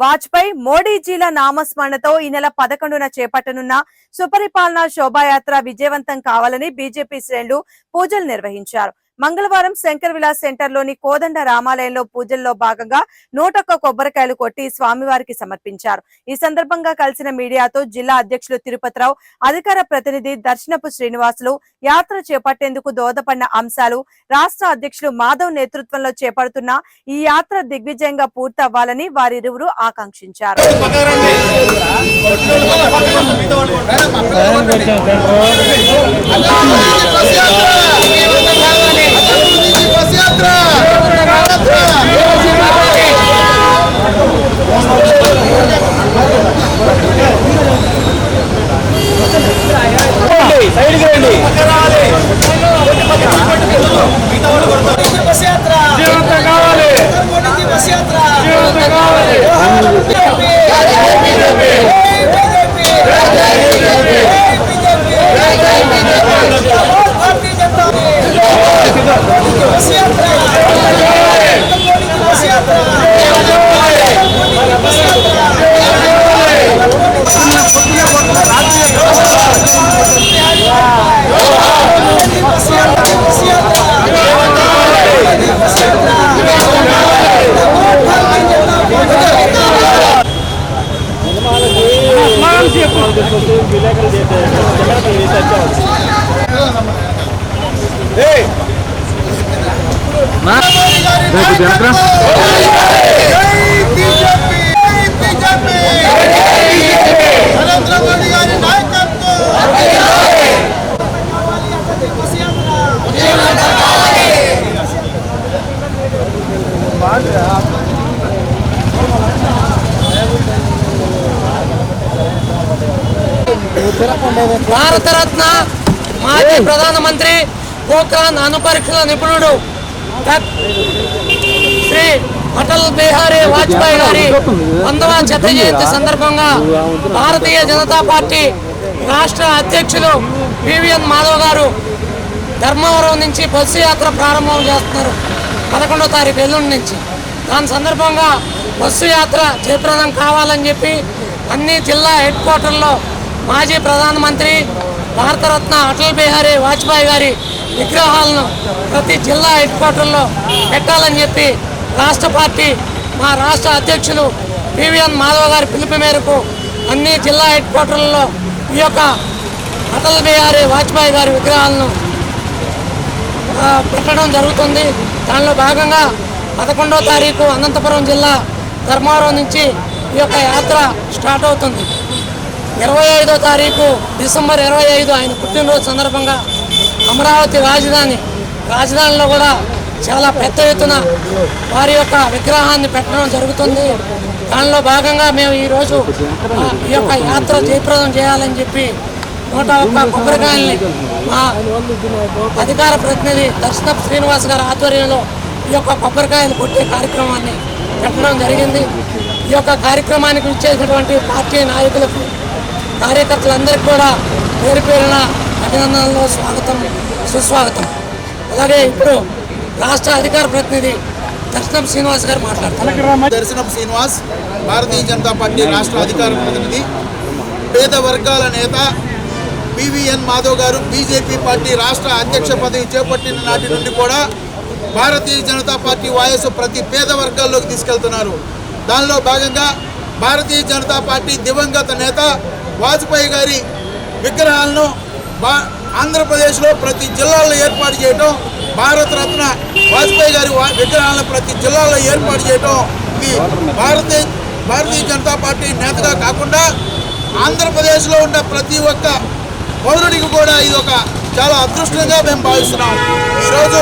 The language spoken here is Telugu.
వాజ్పేయి మోడీజీల నామస్మరణతో ఈ నెల పదకొండున చేపట్టనున్న సుపరిపాలన శోభాయాత్ర విజయవంతం కావాలని బీజేపీ శ్రేణులు పూజలు నిర్వహించారు. మంగళవారం శంకర్ విలాస్ సెంటర్లోని కోదండ రామాలయంలో పూజల్లో భాగంగా నూటొక్క కొబ్బరికాయలు కొట్టి స్వామివారికి సమర్పించారు. ఈ సందర్భంగా కలిసిన మీడియాతో జిల్లా అధ్యక్షులు తిరుపతిరావు అధికార ప్రతినిధి దర్శనపు శ్రీనివాసులు యాత్ర చేపట్టేందుకు దోహదపడిన అంశాలు రాష్ట్ర అధ్యక్షులు మాధవ్ నేతృత్వంలో చేపడుతున్న ఈ యాత్ర దిగ్విజయంగా పూర్తవ్వాలని వారిరువురు ఆకాంక్షించారు. hacia atrás. జీవంతం కావాలి నరేంద్ర మోడీ గారి నాయకత్వం భారతరత్న మాజీ ప్రధానమంత్రి పోఖ్రాన్ అణు పరీక్షల నిపుణుడు శ్రీ అటల్ బిహారీ వాజ్పేయి గారి వందవ జత జయంతి సందర్భంగా భారతీయ జనతా పార్టీ రాష్ట్ర అధ్యక్షులు పివిఎన్ మాధవ్ గారు ధర్మవరం నుంచి బస్సు యాత్ర ప్రారంభం చేస్తున్నారు. పదకొండో తారీఖు ఎల్లుండి నుంచి. దాని సందర్భంగా బస్సు యాత్ర జయప్రదం కావాలని చెప్పి అన్ని జిల్లా హెడ్ క్వార్టర్లో మాజీ ప్రధానమంత్రి భారతరత్న అటల్ బిహారీ వాజ్పేయి గారి విగ్రహాలను ప్రతి జిల్లా హెడ్ క్వార్టర్లో పెట్టాలని చెప్పి రాష్ట్ర పార్టీ మా రాష్ట్ర అధ్యక్షులు పివిఎన్ మాధవ్ గారి పిలుపు మేరకు అన్ని జిల్లా హెడ్ క్వార్టర్లలో ఈ యొక్క అటల్ బిహారీ వాజ్పేయి గారి విగ్రహాలను పెట్టడం జరుగుతుంది. దానిలో భాగంగా పదకొండో తారీఖు అనంతపురం జిల్లా ధర్మవరం నుంచి ఈ యొక్క యాత్ర స్టార్ట్ అవుతుంది. ఇరవై ఐదో తారీఖు డిసెంబర్ ఇరవై ఐదు ఆయన పుట్టినరోజు సందర్భంగా అమరావతి రాజధాని రాజధానిలో కూడా చాలా పెద్ద ఎత్తున వారి యొక్క విగ్రహాన్ని పెట్టడం జరుగుతుంది. దానిలో భాగంగా మేము ఈరోజు ఈ యొక్క యాత్ర జయప్రదం చేయాలని చెప్పి నూట ఒక్క కొబ్బరికాయల్ని మా అధికార ప్రతినిధి దర్శనపు శ్రీనివాస్ గారి ఆధ్వర్యంలో ఈ యొక్క కొబ్బరికాయలు కొట్టే కార్యక్రమాన్ని పెట్టడం జరిగింది. ఈ యొక్క కార్యక్రమానికి ఇచ్చేసినటువంటి పార్టీ నాయకులకు కార్యకర్తలందరికీ కూడా పేరు పేరున అభినందనలు స్వాగతం సుస్వాగతం. అలాగే ఇప్పుడు రాష్ట్ర అధికార ప్రతినిధి దర్శనం శ్రీనివాస్ గారు మాట్లాడతారు. దర్శనం శ్రీనివాస్ భారతీయ జనతా పార్టీ రాష్ట్ర అధికార ప్రతినిధి పేద వర్గాల నేత పివిఎన్ మాధవ్ గారు బీజేపీ పార్టీ రాష్ట్ర అధ్యక్ష పదవి చేపట్టిన నాటి నుండి కూడా భారతీయ జనతా పార్టీ వాయసు ప్రతి పేద వర్గాల్లోకి తీసుకెళ్తున్నారు. దానిలో భాగంగా భారతీయ జనతా పార్టీ దివంగత నేత వాజ్పేయి గారి విగ్రహాలను బా ఆంధ్రప్రదేశ్లో ప్రతి జిల్లాలో ఏర్పాటు చేయటం భారతరత్న వాజ్పేయి గారి వా- విగ్రహాలను ప్రతి జిల్లాలో ఏర్పాటు చేయటం ఇది భారతీయ భారతీయ జనతా పార్టీ నేతగా కాకుండా ఆంధ్రప్రదేశ్లో ఉన్న ప్రతి ఒక్క పౌరుడికి కూడా ఇది ఒక చాలా అదృష్టంగా మేము భావిస్తున్నాం. ఈరోజు